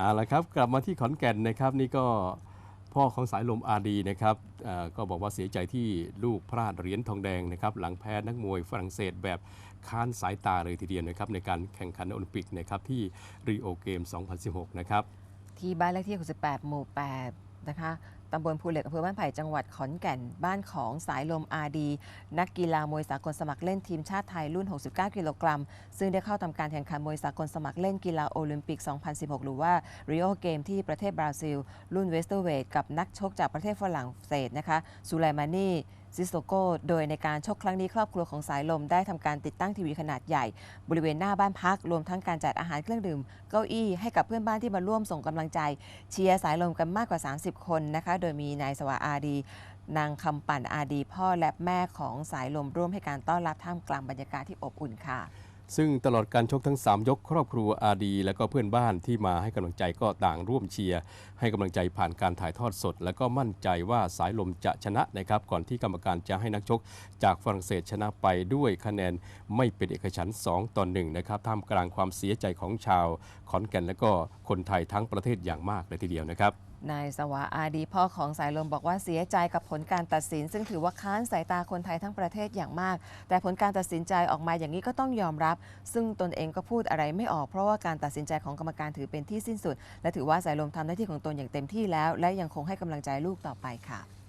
เอาละครับกลับมาที่ขอนแก่นนะครับนี่ก็พ่อของสายลมอาดีนะครับอ่อก็บอกว่าเสียใจที่ลูกพลาดเหรียญทองแดงนะครับหลังแพ้นักมวยฝรั่งเศสแบบค้านสายตาเลยทีเดียวนะครับในการแข่งขันโอลิมปิกนะครับที่รีโอเกม 2016 นะครับ ที่บ้านเลขที่68หมู่8นะคะ ตำบลภูเหล็กอำเภอบ้านไผ่จังหวัดขอนแก่นบ้านของสายลมอาดี นักกีฬามวยสากลสมัครเล่นทีมชาติไทยรุ่น 69 กิโลกรัม ซึ่งได้เข้าทำการแข่งขันมวยสากลสมัครเล่นกีฬาโอลิมปิก 2016 หรือว่า Rio Game ที่ประเทศบราซิล รุ่นเวสเตอร์เวทกับนักชกจากประเทศฝรั่งเศสนะคะซูไลมานีซิสโตโกโดยในการชกครั้งนี้ครอบครัวของสายลมได้ทำการติดตั้งทีวีขนาดใหญ่ บริเวณหน้าบ้านพัก รวมทั้งการจัดอาหารเครื่องดื่ม เก้าอี้ให้กับเพื่อนบ้านที่มาร่วมส่งกำลังใจ เชียร์สายลมกันมากกว่า 30 คนนะคะโดยมีนายสวาอาดี นางคำปั่นอาดี พ่อและแม่ของสายลมร่วมให้การต้อนรับท่ามกลางบรรยากาศที่อบอุ่นค่ะ ซึ่งตลอดการชกทั้ง 3 ยกครอบครัวอาดี และก็เพื่อนบ้านที่มาให้กำลังใจก็ต่างร่วมเชียร์ ให้กำลังใจผ่านการถ่ายทอดสด และก็มั่นใจว่าสายลมจะชนะนะครับก่อนที่กรรมการจะให้นักชก จากฝรั่งเศสชนะไปด้วยคะแนนไม่เป็นเอกฉันท์2ต่อ1นะครับท่ามกลางความเสียใจของชาวขอนแก่นและก็คนไทยทั้งประเทศอย่างมากเลยทีเดียวนะครับนายสวาอาดีพ่อของสายลมบอกว่าเสียใจกับผลการตัดสิน ซึ่งถือว่าค้านสายตาคนไทยทั้งประเทศอย่างมาก แต่ผลการตัดสินใจออกมาอย่างนี้ก็ต้องยอมรับซึ่งตนเองก็พูดอะไรไม่ออก เพราะว่าการตัดสินใจของกรรมการถือเป็นที่สิ้นสุด และถือว่าสายลมทำหน้าที่ของตนอย่างเต็มที่แล้ว และยังคงให้กำลังใจลูกต่อไปค่ะ